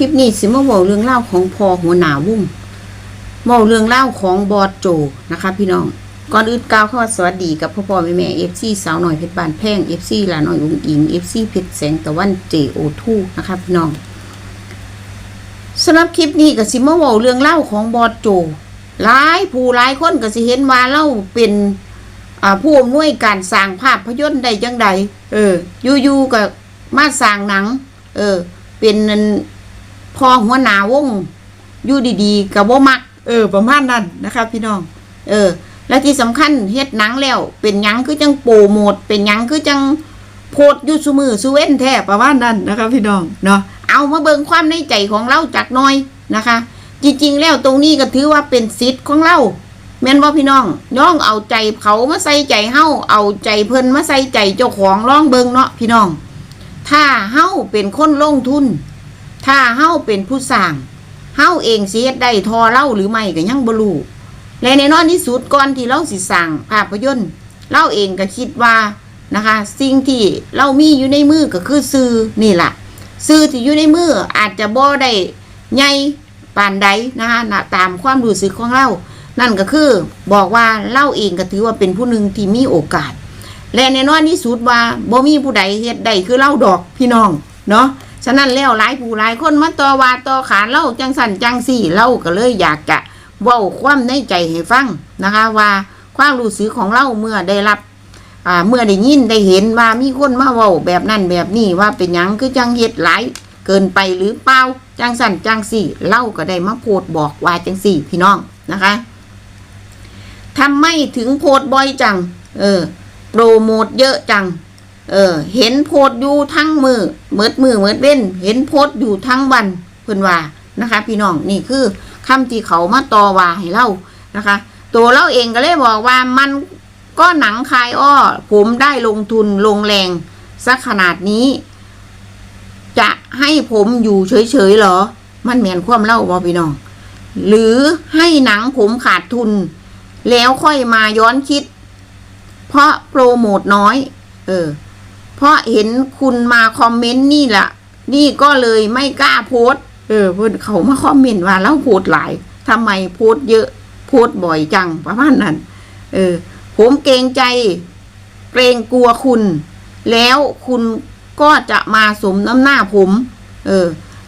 ลิปนี้สิมาเว้าเรื่องเล่าของพอหัวหน้าวงเว้าเรื่องเล่าของบอสโจนะคะ พี่น้องก่อนอื่นกล่าวคำว่าสวัสดีกับพ่อพ่อแม่แม่เอฟซีสาวหน่อยเพชรบานแพงเอฟซีลาหน่อยอุ้งอิงเอฟซีเพชรแสงตะวันเจโอทูนะคะพี่น้องสำหรับคลิปนี้ก็สิมาเว้าเรื่องเล่าของบอสโจหลายผู้หลายคนก็สิเห็นว่าเล่าเป็นผู้อำนวยการสร้างภาพยนตร์ได้จังใดเอออยู่ๆก็มาสร้างหนัง เออ เป็นนั่น พอหัวหน้าวงอยู่ดีๆกับว่ามัก เออ ประมาณนั้นนะครับพี่น้อง เออ และที่สำคัญเฮ็ดหนังแล้ว เป็นยังคือจังโปรโมทเป็นยังคือจังโพดอยู่ซุมือซุเว้นแท้ประมาณนั้นนะครับพี่น้องเนาะเอามาเบิ่งความในใจของเราจากน้อยนะคะ จริงๆ แล้วตรงนี้ก็ถือว่าเป็นสิทธิ์ของเราแม่นว่าพี่น้องย่องเอาใจเขามาใส่ใจเฮาเอาใจเพิ่นมาใส่ใจเจ้าของลองเบิ่งเนาะพี่น้อง ถ้าเฮาเป็นคนลงทุน ถ้าเฮาเป็นผู้สร้างเฮาเองเฮ็ดได้ทอเล่าหรือไม่ก็ยังบ่รู้และแน่นอนที่สุดก่อนที่เราสิสร้างภาพยนตร์เราเองก็คิดว่านะคะ สิ่งที่เรามีอยู่ในมือก็คือซื้อนี่แหละซื้อที่อยู่ในมืออาจจะบ่ได้ใหญ่ปานใดนะคะนะตามความรู้สึกของเรา นั่นก็คือบอกว่าเล่าเองก็ถือว่าเป็นผู้หนึ่งที่มีโอกาส และแน่นอนที่สุดว่าบ่มีผู้ใดเฮ็ดได้คือเล่าดอกพี่น้องเนาะ ฉะนั้นแล้วหลายผู้หลายคนมาต่อว่าต่อขานเล่าจังสันจังสี่เล่าก็เลยอยากจะเว้าความในใจให้ฟังนะคะ ว่าความรู้สึกของเล่าเมื่อได้รับเมื่อได้ยินได้เห็นว่ามีคนมาเว้าแบบนั้นแบบนี้ว่าเป็นยังคือจังเฮ็ดหลายเกินไปหรือเปล่าจังสันจังสี่เล่าก็ได้มาโพดบอกว่าจังสี่พี่น้องนะคะทำไมถึงโพดบ่อยจัง เออ โปรโมทเยอะจัง เออ เห็นโพสต์อยู่ทั้งมือเมิดมือเมิดเว้น เห็นโพสต์อยู่ทั้งวันเพิ่นว่านะคะ พี่น้องนี่คือคำที่เขามาต่อว่าให้เรานะคะ ตัวเราเองก็เลยบอกว่ามันก็หนังคายอ้อ ผมได้ลงทุนลงแรงสักขนาดนี้ จะให้ผมอยู่เฉยๆเหรอ มันเหมือนความเล่าบอพี่น้อง หรือให้หนังผมขาดทุน แล้วค่อยมาย้อนคิด เพราะโปรโมทน้อย เออ เพราะเห็นคุณมาคอมเมนต์นี่แหละนี่ก็เลยไม่กล้าโพสเออเพื่อนเขามาคอมเมนต์ว่าแล้วโพสหลายทำไมโพสเยอะ โพสบ่อยจังประมาณนั้น เออ ผมเกรงใจ เกรงกลัวคุณ แล้วคุณก็จะมาสมน้ำหน้าผม เออ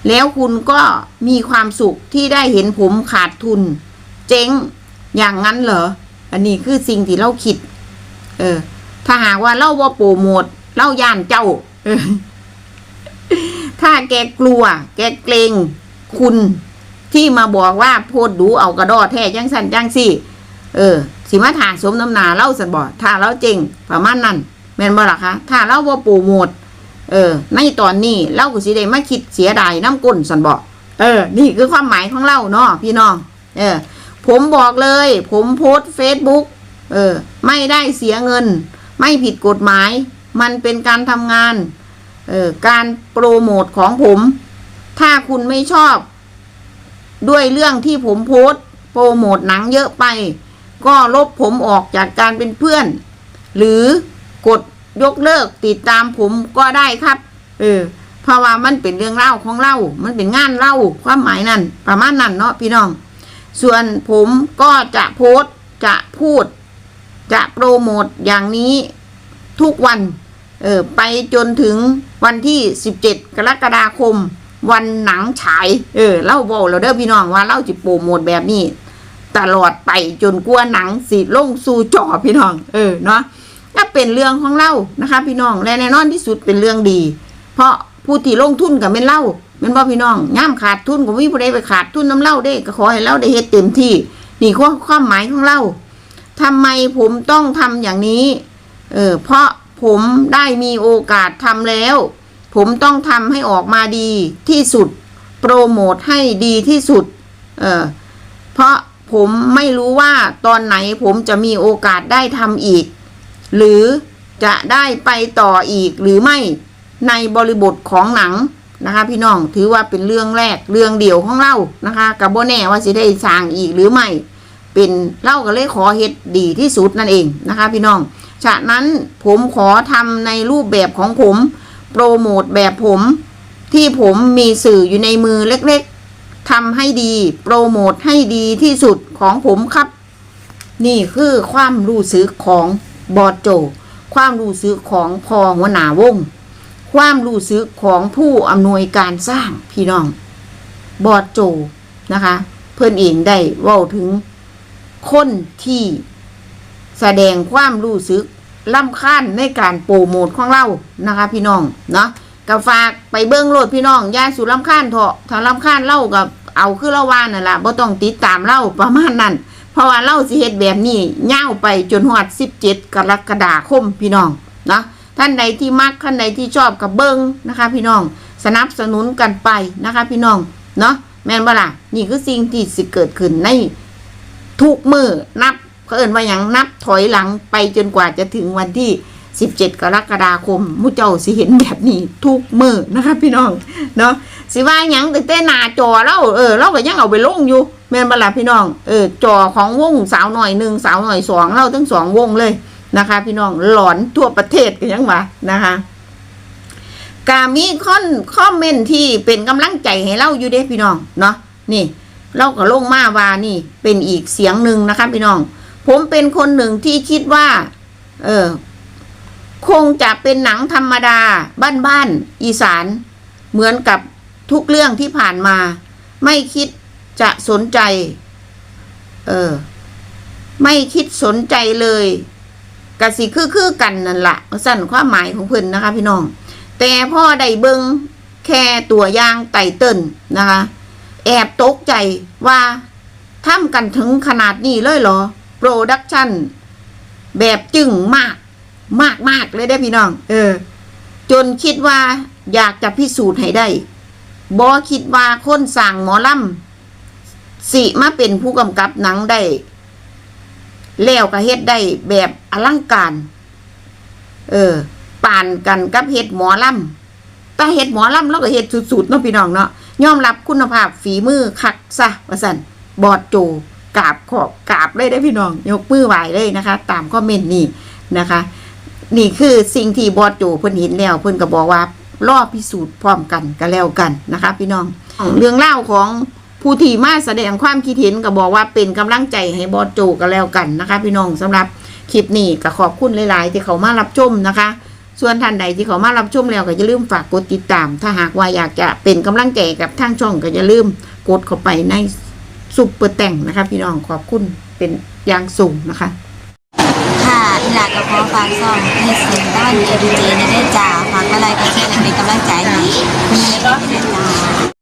แล้วคุณก็มีความสุขที่ได้เห็นผมขาดทุน เจ๊งอย่างนั้นเหรอ อันนี้คือสิ่งที่เราคิด เออ ถ้าหากว่าเล่าว่าโปรโมท เล่าย่านเจ้าถ้าแกกลัว แกเกรงคุณที่มาบอกว่าโพดดูเอากระดอแท้จังสันจังสี่ เออ สิมาถาสมน้ำนาเล่าสันบอถ้าเราเจงประมาณนั้นแม่นบ่ล่ะคะถ้าเราว่าโปรโมทเออ ในตอนนี้เราก็สิได้มาคิดเสียดายน้ำก้นสันบอเออ นี่คือความหมายของเราเนาะพี่น้องเออ ผมบอกเลย ผมโพสเฟซบุ๊กเออ ไม่ได้เสียเงิน ไม่ผิดกฎหมาย มันเป็นการทำงานเออการโปรโมทของผม ถ้าคุณไม่ชอบ ด้วยเรื่องที่ผมโพสโปรโมทหนังเยอะไป ก็ลบผมออกจากการเป็นเพื่อน หรือกดยกเลิกติดตามผมก็ได้ครับ เออเพราะว่ามันเป็นเรื่องเล่าของเล่า มันเป็นงานเล่าความหมายนั่นประมาณนั้นเนาะพี่น้อง ส่วนผมก็จะโพสจะพูด จะโปรโมทอย่างนี้ ทุกวันเออไปจนถึงวันที่ 17 กรกฎาคม วันหนังฉาย เออเล่าบอกเราเด้อพี่น้องว่าเล่าจะโปรโมทแบบนี้ ตลอดไปจนกลัวหนังสีลงสู่จอพี่น้อง เออเนาะก็เป็นเรื่องของเล่านะคะ พี่น้องและแน่นอนที่สุดเป็นเรื่องดี เพราะผู้ที่ลงทุนกับเป็นเล่าเป็นบ่พี่น้องย่ามขาดทุนก็ไม่มีผู้ใดไปขาดทุนน้ำเล่าได้ก็ขอให้เล่าได้เฮ็ดเต็มที่นี่ข้อความหมายของเล่าทำไมผมต้องทำอย่างนี้ เออเพราะผมได้มีโอกาสทำแล้ว ผมต้องทำให้ออกมาดีที่สุด โปรโมทให้ดีที่สุด เออเพราะผมไม่รู้ว่าตอนไหนผมจะมีโอกาสได้ทำอีก หรือจะได้ไปต่ออีกหรือไม่ในบริบทของหนังนะคะ พี่น้องถือว่าเป็นเรื่องแรกเรื่องเดียวของเรานะคะกับโบแน่ว่าสิได้สร้างอีกหรือไม่ เป็นเล่าก็เลยขอเฮ็ดดีที่สุดนั่นเองนะคะ พี่น้อง ฉะนั้นผมขอทำในรูปแบบของผม โปรโมทแบบผม ที่ผมมีสื่ออยู่ในมือเล็กๆทำให้ดี โปรโมทให้ดีที่สุดของผมครับ นี่คือความรู้สึกของบอดโจ ความรู้สึกของพอหัวหน้าวง ความรู้สึกของผู้อำนวยการสร้างพี่น้อง บอดโจนะคะ เพื่อนเองได้เว้าถึงคนที่ แสดงความรู้สึกล่ำค้านในการโปรโมทของเรานะคะ พี่น้องเนาะก็ฝากไปเบิ้งโลดพี่น้องยาสูล่ำค้านเถอะถ้าล่ำค้านเล่ากับเอาคือเล่าว่านั่นแหละบ่ต้องติดตามเล่าประมาณนั้นเพราะว่าเล่าสิเฮ็ดแบบนี้ย่าวไปจนหอด17กรกฎาคมพี่น้องเนาะท่านใดที่มักท่านใดที่ชอบกับเบิ้งนะคะ พี่น้องสนับสนุนกันไปนะคะ พี่น้องเนาะแม่นบ่ล่ะนี่คือสิ่งที่สิเกิดขึ้นในทุกมือนับ เขาเอินว่าอย่างนับถอยหลังไปจนกว่าจะถึงวันที่ 17 กรกฎาคมมุเจ้าสิเห็นแบบนี้ทุกมือนะคะพี่น้องเนาะสิว่าหยังแต่แต่หน้าจอเราเออเราก็ยังเอาไปลงอยู่แม่นบลาพี่น้องเออจอของวงสาวหน่อยหนึ่งสาวหน่อยสองเราทั้งสองวงเลยนะคะ พี่น้องหลอนทั่วประเทศกันยังวะนะคะกามีคอนคอมเมนต์ที่เป็นกำลังใจให้เราอยู่เด้พี่น้องเนาะนี่ เราก็ลงมาว่านี่เป็นอีกเสียงหนึ่งนะคะพี่น้อง ผมเป็นคนหนึ่งที่คิดว่า เออ คงจะเป็นหนังธรรมดา บ้านๆอีสาน เหมือนกับทุกเรื่องที่ผ่านมา ไม่คิดจะสนใจ เออ ไม่คิดสนใจเลยกะสิคือคือกันนั่นละสั่นความหมายของเพิ่นนะคะ พี่น้อง แต่พ่อได้เบิงแค่ตัวย่างไตเติ้ลนะคะ แอบตกใจว่าทำกันถึงขนาดนี้เลยเหรอ โปรดักชันแบบจึงมากมากมากเลยได้พี่น้อง เออ จนคิดว่าอยากจะพิสูจน์ให้ได้บอคิดว่าคนสั่งหมอลำสิมาเป็นผู้กำกับหนังได้ แล้วก็เฮ็ดได้แบบอลังการ เออป่านกันกับเฮ็ดหมอลำแต่เฮ็ดหมอลำเราก็เฮ็ดสุดๆเนาะพี่น้องเนาะยอมรับคุณภาพฝีมือคักซะว่าสันบอดโจ กราบขอบกราบเลยได้อพี่น้อง ยกมือไหวเลยนะคะ ตามคอมเมนต์นี่นะคะ นี่คือสิ่งที่บอดโจเพิ่นเห็นแล้วเพิ่นก็บอกว่ารอพิสูจน์พร้อมกันก็แล้วกันนะคะ พี่น้องเรื่องเล่าวของผู้ที่มาแสดงความคิดเห็นก็บอกว่าเป็นกำลังใจให้บอดโจก็แล้วกันนะคะ พี่น้องสำหรับคลิปนี้ก็ขอบคุณหลาย ๆ ที่เขามารับชมนะคะ ส่วนท่านใดที่เขามารับชมแล้วก็อย่าลืมฝากกดติดตาม ถ้าหากว่าอยากจะเป็นกำลังใจกับทางช่องก็อย่าลืมกดเข้าไปใน ซุปเปอร์แต่งนะคะ พี่น้องขอบคุณเป็นอย่างสูงนะคะ ค่ะอีหลากระพาะฟางซ่องเฮดเสียงด้านเอดีเจในได้จ่าฝากอะไรก็เช่นเป็นกำลังใจให้คุณแม่ได้จ่า